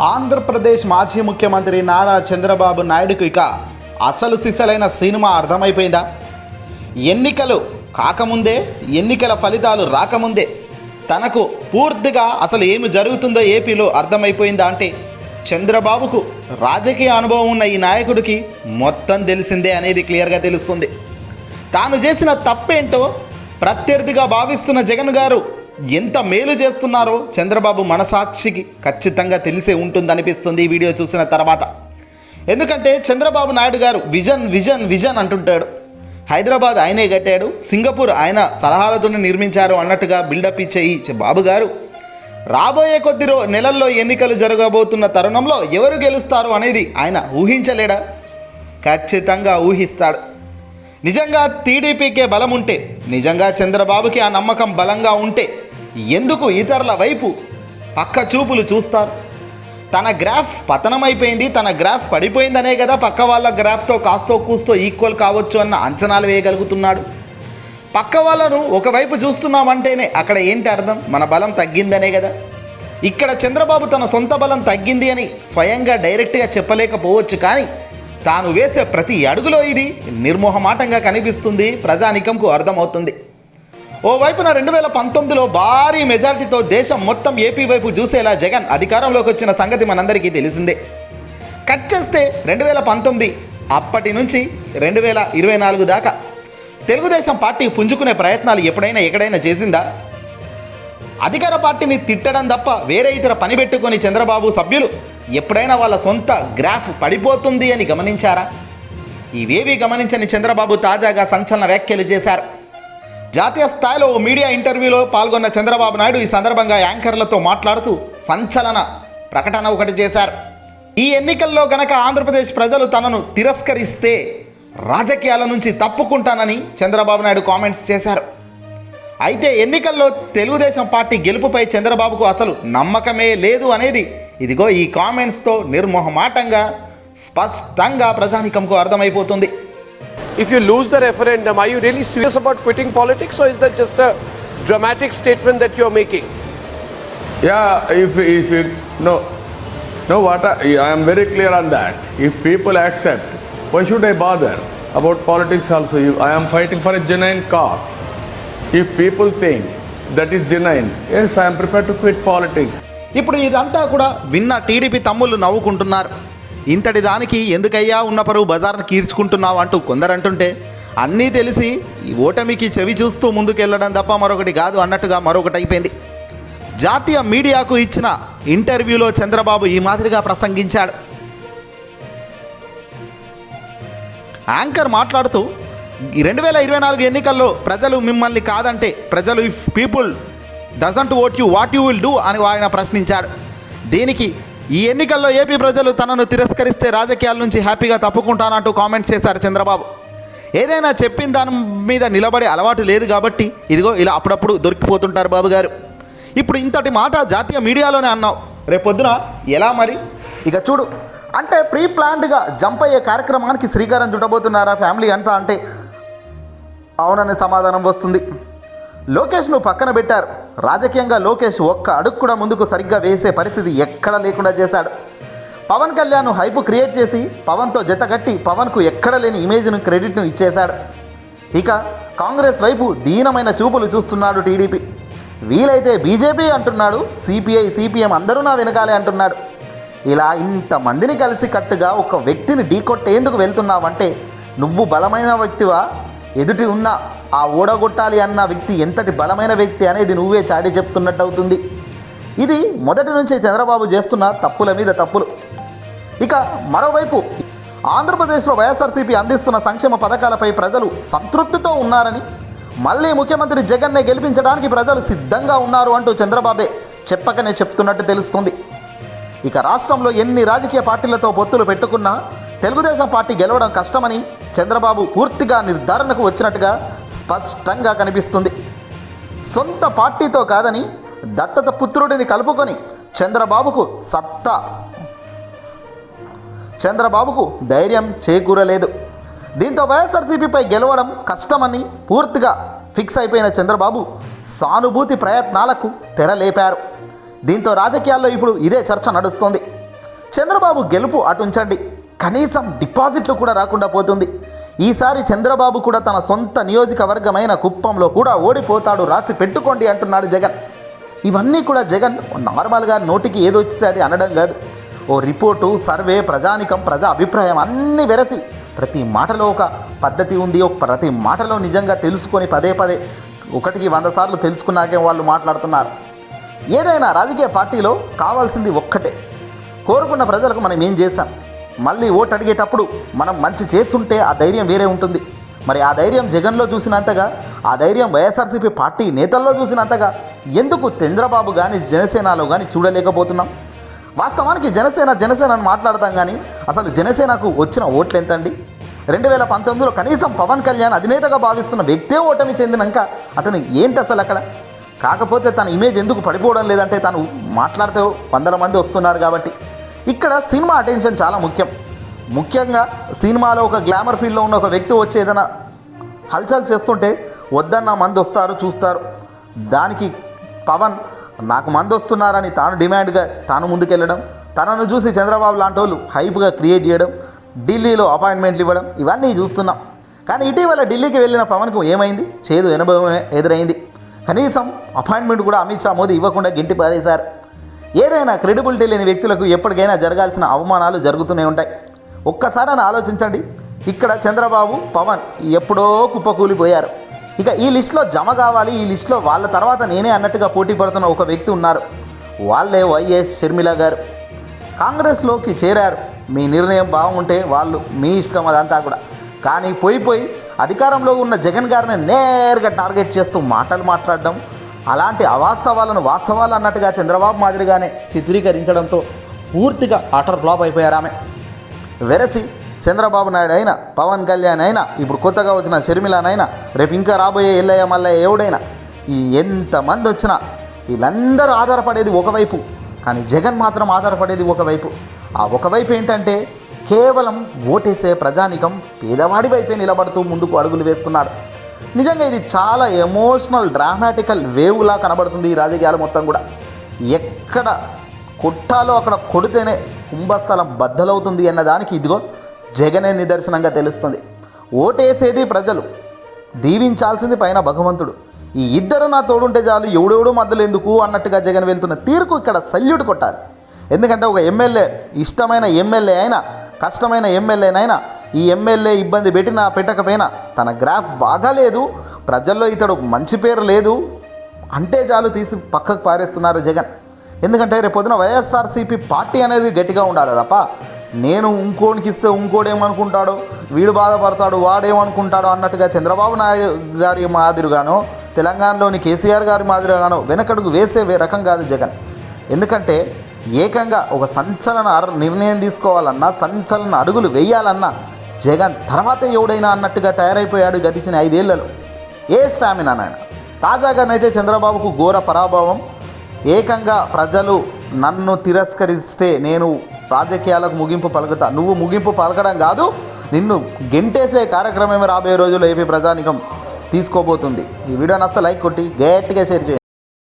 ఆంధ్రప్రదేశ్ మాజీ ముఖ్యమంత్రి నారా చంద్రబాబు నాయుడుకు ఇక అసలు సిసలైన సినిమా అర్థమైపోయిందా? ఎన్నికలు కాకముందే ఎన్నికల ఫలితాలు రాకముందే తనకు పూర్తిగా అసలు ఏమి జరుగుతుందో ఏపీలో అర్థమైపోయిందా అంటే చంద్రబాబుకు రాజకీయ అనుభవం ఉన్న ఈ నాయకుడికి మొత్తం తెలిసిందే అనేది క్లియర్గా తెలుస్తుంది. తాను చేసిన తప్పేంటో ప్రత్యర్థిగా భావిస్తున్న జగన్ గారు ఎంత మేలు చేస్తున్నారో చంద్రబాబు మనసాక్షికి ఖచ్చితంగా తెలిసే ఉంటుందనిపిస్తుంది ఈ వీడియో చూసిన తర్వాత. ఎందుకంటే చంద్రబాబు నాయుడు గారు విజన్ విజన్ విజన్ అంటుంటాడు. హైదరాబాద్ ఆయనే కట్టాడు సింగపూర్ ఆయన సలహాలతోనే నిర్మించారు అన్నట్టుగా బిల్డప్ ఇచ్చే ఈ బాబు గారు. రాబోయే కొద్ది రో నెలల్లో ఎన్నికలు జరగబోతున్న తరుణంలో ఎవరు గెలుస్తారు అనేది ఆయన ఊహించలేడా? ఖచ్చితంగా ఊహిస్తాడు. నిజంగా టీడీపీకే బలం ఉంటే నిజంగా చంద్రబాబుకి ఆ నమ్మకం బలంగా ఉంటే ఎందుకు ఇతరుల వైపు పక్క చూపులు చూస్తారు? తన గ్రాఫ్ పతనమైపోయింది తన గ్రాఫ్ పడిపోయిందనే కదా పక్క వాళ్ళ గ్రాఫ్తో కాస్తో కూస్తో ఈక్వల్ కావచ్చు అన్న అంచనాలు వేయగలుగుతున్నాడు. పక్క వాళ్ళను ఒకవైపు చూస్తున్నామంటేనే అక్కడ ఏంటి అర్థం? మన బలం తగ్గిందనే కదా. ఇక్కడ చంద్రబాబు తన సొంత బలం తగ్గింది అని స్వయంగా డైరెక్ట్గా చెప్పలేకపోవచ్చు కానీ తాను వేసే ప్రతి అడుగులో ఇది నిర్మోహమాటంగా కనిపిస్తుంది ప్రజానికంకు అర్థమవుతుంది. ఓవైపున రెండు వేల పంతొమ్మిదిలో భారీ మెజార్టీతో దేశం మొత్తం ఏపీ వైపు చూసేలా జగన్ అధికారంలోకి వచ్చిన సంగతి మనందరికీ తెలిసిందే. కట్ చేస్తే రెండు వేల పంతొమ్మిది అప్పటి నుంచి రెండు వేల ఇరవై నాలుగు దాకా. తెలుగుదేశం పార్టీ పుంజుకునే ప్రయత్నాలు ఎప్పుడైనా ఎక్కడైనా చేసిందా? అధికార పార్టీని తిట్టడం తప్ప వేరే ఇతర పని పెట్టుకొని చంద్రబాబు సభ్యులు ఎప్పుడైనా వాళ్ళ సొంత గ్రాఫ్ పడిపోతుంది అని గమనించారా? ఇవేవి గమనించని చంద్రబాబు తాజాగా సంచలన వ్యాఖ్యలు చేశారు. జాతీయ స్థాయిలో మీడియా ఇంటర్వ్యూలో పాల్గొన్న చంద్రబాబు నాయుడు ఈ సందర్భంగా యాంకర్లతో మాట్లాడుతూ సంచలన ప్రకటన ఒకటి చేశారు. ఈ ఎన్నికల్లో గనక ఆంధ్రప్రదేశ్ ప్రజలు తనను తిరస్కరిస్తే రాజకీయాల నుంచి తప్పుకుంటానని చంద్రబాబు నాయుడు కామెంట్స్ చేశారు. అయితే ఎన్నికల్లో తెలుగుదేశం పార్టీ గెలుపుపై చంద్రబాబుకు అసలు నమ్మకమే లేదు అనేది ఇదిగో ఈ కామెంట్స్తో నిర్మోహమాటంగా స్పష్టంగా ప్రజానికంకు అర్థమైపోతుంది. If you lose the referendum, are you really serious about quitting politics or is that just a dramatic statement that you're making? Yeah, if, if you, no, no, what I, I am very clear on that. If people accept, why should I bother about politics also? You- I am fighting for a genuine cause. If people think that is genuine, yes, I am prepared to quit politics. ఇప్పుడు ఇదంతా కూడా విన్న TDP తమ్ముళ్ళు నవ్వుకుంటున్నారు ఇంతటి దానికి ఎందుకయ్యా ఉన్న పరువు బజార్ను కీర్చుకుంటున్నావు అంటూ కొందరు అంటుంటే అన్నీ తెలిసి ఈ ఓటమికి చెవి చూస్తూ ముందుకెళ్ళడం తప్ప మరొకటి కాదు అన్నట్టుగా మరొకటి అయిపోయింది. జాతీయ మీడియాకు ఇచ్చిన ఇంటర్వ్యూలో చంద్రబాబు ఈ మాదిరిగా ప్రసంగించాడు. యాంకర్ మాట్లాడుతూ రెండు వేల ఇరవై నాలుగు ఎన్నికల్లో ప్రజలు మిమ్మల్ని కాదంటే ప్రజలు if people doesn't vote you what you will do అని ఆయన ప్రశ్నించాడు. దీనికి ఈ ఎన్నికల్లో ఏపీ ప్రజలు తనను తిరస్కరిస్తే రాజకీయాల నుంచి హ్యాపీగా తప్పుకుంటానంటూ కామెంట్స్ చేశారు చంద్రబాబు. ఏదైనా చెప్పిన దాని మీద నిలబడే అలవాటు లేదు కాబట్టి ఇదిగో ఇలా అప్పుడప్పుడు దొరికిపోతుంటారు బాబు గారు. ఇప్పుడు ఇంతటి మాట జాతీయ మీడియాలోనే అన్నావు. రేపొద్దున ఎలా మరి? ఇక చూడు. అంటే ప్రీ ప్లాన్డ్గా జంప్ అయ్యే కార్యక్రమానికి శ్రీకారం చుట్టబోతున్నారా ఫ్యామిలీ అంతా అంటే? అవుననే సమాధానం వస్తుంది. లోకేష్ను పక్కన పెట్టారు. రాజకీయంగా లోకేష్ ఒక్క అడుగు కూడా ముందుకు సరిగ్గా వేసే పరిస్థితి ఎక్కడ లేకుండా చేశాడు. పవన్ కళ్యాణ్ హైప్ క్రియేట్ చేసి పవన్తో జతకట్టి పవన్కు ఎక్కడ లేని ఇమేజ్ను క్రెడిట్ను ఇచ్చేశాడు. ఇక కాంగ్రెస్ వైపు దీనమైన చూపులు చూస్తున్నాడు టీడీపీ. వీలైతే బీజేపీ అంటున్నాడు సిపిఐ సిపిఎం అందరూ నా వెనకాలే అంటున్నాడు. ఇలా ఇంతమందిని కలిసి కట్టుగా ఒక వ్యక్తిని ఢీకొట్టేందుకు వెళ్తున్నావంటే నువ్వు బలమైన వ్యక్తివా? ఎదుటి ఉన్న ఆ ఓడగొట్టాలి అన్న వ్యక్తి ఎంతటి బలమైన వ్యక్తి అనేది నువ్వే చాటి చెప్తున్నట్టు అవుతుంది. ఇది మొదటి నుంచే చంద్రబాబు చేస్తున్న తప్పుల మీద తప్పులు. ఇక మరోవైపు ఆంధ్రప్రదేశ్లో వైఎస్ఆర్సీపీ అందిస్తున్న సంక్షేమ పథకాలపై ప్రజలు సంతృప్తితో ఉన్నారని మళ్ళీ ముఖ్యమంత్రి జగన్నే గెలిపించడానికి ప్రజలు సిద్ధంగా ఉన్నారు అంటూ చంద్రబాబే చెప్పకనే చెప్తున్నట్టు తెలుస్తుంది. ఇక రాష్ట్రంలో ఎన్ని రాజకీయ పార్టీలతో పొత్తులు పెట్టుకున్నా తెలుగుదేశం పార్టీ గెలవడం కష్టమని చంద్రబాబు పూర్తిగా నిర్ధారణకు వచ్చినట్టుగా స్పష్టంగా కనిపిస్తుంది. సొంత పార్టీతో కాదని దత్తత పుత్రుడిని కలుపుకొని చంద్రబాబుకు సత్తా. చంద్రబాబుకు ధైర్యం చేకూరలేదు. దీంతో వైఎస్ఆర్సీపీపై గెలవడం కష్టమని పూర్తిగా ఫిక్స్ అయిపోయిన చంద్రబాబు సానుభూతి ప్రయత్నాలకు తెరలేపారు. దీంతో రాజకీయాల్లో ఇప్పుడు ఇదే చర్చ నడుస్తోంది. చంద్రబాబు గెలుపు అటుంచండి. కనీసం డిపాజిట్లు కూడా రాకుండా పోతుంది. ఈసారి చంద్రబాబు కూడా తన సొంత నియోజకవర్గమైన కుప్పంలో కూడా ఓడిపోతాడు రాసి పెట్టుకోండి అంటున్నాడు జగన్. ఇవన్నీ కూడా జగన్ నార్మల్గా నోటికి ఏదో వచ్చితే అది అనడం కాదు. ఓ రిపోర్టు సర్వే ప్రజానికం ప్రజా అభిప్రాయం అన్నీ వెరసి ప్రతి మాటలో ఒక పద్ధతి ఉంది. ఒక ప్రతి మాటలో నిజంగా తెలుసుకొని పదే పదే ఒకటికి వంద సార్లు తెలుసుకున్నాకే వాళ్ళు మాట్లాడుతున్నారు. ఏదైనా రాజకీయ పార్టీలో కావాల్సింది ఒక్కటే. కోరుకున్న ప్రజలకు మనం ఏం చేశాం? మళ్ళీ ఓటు అడిగేటప్పుడు మనం మంచి చేస్తుంటే ఆ ధైర్యం వేరే ఉంటుంది. మరి ఆ ధైర్యం జగన్లో చూసినంతగా ఆ ధైర్యం వైఎస్ఆర్సీపీ పార్టీ నేతల్లో చూసినంతగా ఎందుకు చంద్రబాబు కానీ జనసేనలో కానీ చూడలేకపోతున్నాం? వాస్తవానికి జనసేన జనసేన అని మాట్లాడతాం కానీ అసలు జనసేనకు వచ్చిన ఓట్లు ఎంతండి? రెండు వేల పంతొమ్మిదిలో కనీసం పవన్ కళ్యాణ్ అధినేతగా భావిస్తున్న వ్యక్తే ఓటమి చెందినాక అతను ఏంటి అసలు అక్కడ? కాకపోతే తన ఇమేజ్ ఎందుకు పడిపోవడం లేదంటే తను మాట్లాడితే వందల మంది వస్తున్నారు కాబట్టి. ఇక్కడ సినిమా అటెన్షన్ చాలా ముఖ్యం. ముఖ్యంగా సినిమాలో ఒక గ్లామర్ ఫీల్డ్లో ఉన్న ఒక వ్యక్తి వచ్చి ఏదైనా హల్చల్ చేస్తుంటే వద్దన్న మంది వస్తారు చూస్తారు. దానికి పవన్ నాకు మంది వస్తున్నారని తాను డిమాండ్గా తాను ముందుకెళ్ళడం తనను చూసి చంద్రబాబు లాంటి వాళ్ళు హైప్గా క్రియేట్ చేయడం ఢిల్లీలో అపాయింట్మెంట్లు ఇవ్వడం ఇవన్నీ చూస్తున్నాం. కానీ ఇటీవల ఢిల్లీకి వెళ్ళిన పవన్కు ఏమైంది? చేదు అనుభవమే ఎదురైంది. కనీసం అపాయింట్మెంట్ కూడా అమిత్ షా మోదీ ఇవ్వకుండా గింటి పారేశారు ఏదైనా క్రెడిబిలిటీ లేని వ్యక్తులకు ఎప్పటికైనా జరగాల్సిన అవమానాలు జరుగుతూనే ఉంటాయి. ఒక్కసారి ఆలోచించండి. ఇక్కడ చంద్రబాబు పవన్ ఎప్పుడో కుప్పకూలిపోయారు. ఇక ఈ లిస్టులో జమ కావాలి ఈ లిస్టులో వాళ్ళ తర్వాత నేనే అన్నట్టుగా పోటీ పడుతున్న ఒక వ్యక్తి ఉన్నారు. వాళ్ళే వైఎస్ షర్మిల గారు. కాంగ్రెస్లోకి చేరారు. మీ నిర్ణయం బాగుంటే వాళ్ళు మీ ఇష్టం అదంతా కూడా. కానీ పోయి పోయి అధికారంలో ఉన్న జగన్ గారిని నేరుగా టార్గెట్ చేస్తూ మాటలు మాట్లాడడం అలాంటి అవాస్తవాలను వాస్తవాలు అన్నట్టుగా చంద్రబాబు మాదిరిగానే చిత్రీకరించడంతో పూర్తిగా అటర్ ఫ్లాప్ అయిపోయారు ఆమె. వెరసి చంద్రబాబు నాయుడు అయినా పవన్ కళ్యాణ్ అయినా ఇప్పుడు కొత్తగా వచ్చిన షర్మిలానైనా రేపు ఇంకా రాబోయే ఎల్లయ్య మల్లయ్య ఎవడైనా ఈ ఎంతమంది వచ్చినా వీళ్ళందరూ ఆధారపడేది ఒకవైపు కానీ జగన్ మాత్రం ఆధారపడేది ఒకవైపు. ఆ ఒకవైపు ఏంటంటే కేవలం ఓటేసే ప్రజానికం పేదవాడి వైపే నిలబడుతూ ముందుకు అడుగులు వేస్తున్నాడు. నిజంగా ఇది చాలా ఎమోషనల్ డ్రామాటికల్ వేవ్లా కనబడుతుంది ఈ రాజకీయాలు మొత్తం కూడా. ఎక్కడ కొట్టాలో అక్కడ కొడితేనే కుంభస్థలం బద్దలవుతుంది అన్న దానికి ఇదిగో జగనే నిదర్శనంగా తెలుస్తుంది. ఓటేసేది ప్రజలు దీవించాల్సింది పైన భగవంతుడు. ఈ ఇద్దరు నా తోడుంటే చాలు ఎవడెవడో మద్దలు ఎందుకు అన్నట్టుగా జగన్ వెళ్తున్న తీరుకు ఇక్కడ సల్యూట్ కొట్టాలి. ఎందుకంటే ఒక ఎమ్మెల్యే ఇష్టమైన ఎమ్మెల్యే అయినా కష్టమైన ఎమ్మెల్యేనైనా ఈ ఎమ్మెల్యే ఇబ్బంది పెట్టినా పెట్టకపోయినా తన గ్రాఫ్ బాగా లేదు. ప్రజల్లో ఇతడు మంచి పేరు లేదు. అంటే చాలు తీసి పక్కకు పారేస్తున్నారు జగన్. ఎందుకంటే రేపు పొద్దున వైఎస్ఆర్సీపీ పార్టీ అనేది గట్టిగా ఉండాలి తప్ప నేను ఇంకోనికి ఇస్తే ఇంకోడేమనుకుంటాడు? వీడు బాధపడతాడు వాడేమనుకుంటాడో అన్నట్టుగా చంద్రబాబు నాయుడు గారి మాదిరిగానో తెలంగాణలోని కేసీఆర్ గారి మాదిరిగానో వెనకడుగు వేసే రకం కాదు జగన్. ఎందుకంటే ఏకంగా ఒక సంచలన నిర్ణయం తీసుకోవాలన్నా సంచలన అడుగులు వేయాలన్నా జగన్ తర్వాత ఎవడైనా అన్నట్టుగా తయారైపోయాడు గడిచిన ఐదేళ్ళలో. ఏ స్టామినా నాయన? తాజాగానైతే చంద్రబాబుకు ఘోర పరాభవం. ఏకంగా ప్రజలు నన్ను తిరస్కరిస్తే నేను రాజకీయాలకు ముగింపు పలుకుతా. నువ్వు ముగింపు పలకడం కాదు నిన్ను గెంటేసే కార్యక్రమమే రాబోయే రోజుల్లో ఏపీ ప్రజానికం తీసుకోబోతుంది. ఈ వీడియో అస్సలు లైక్ కొట్టి గట్టిగా షేర్ చేయండి.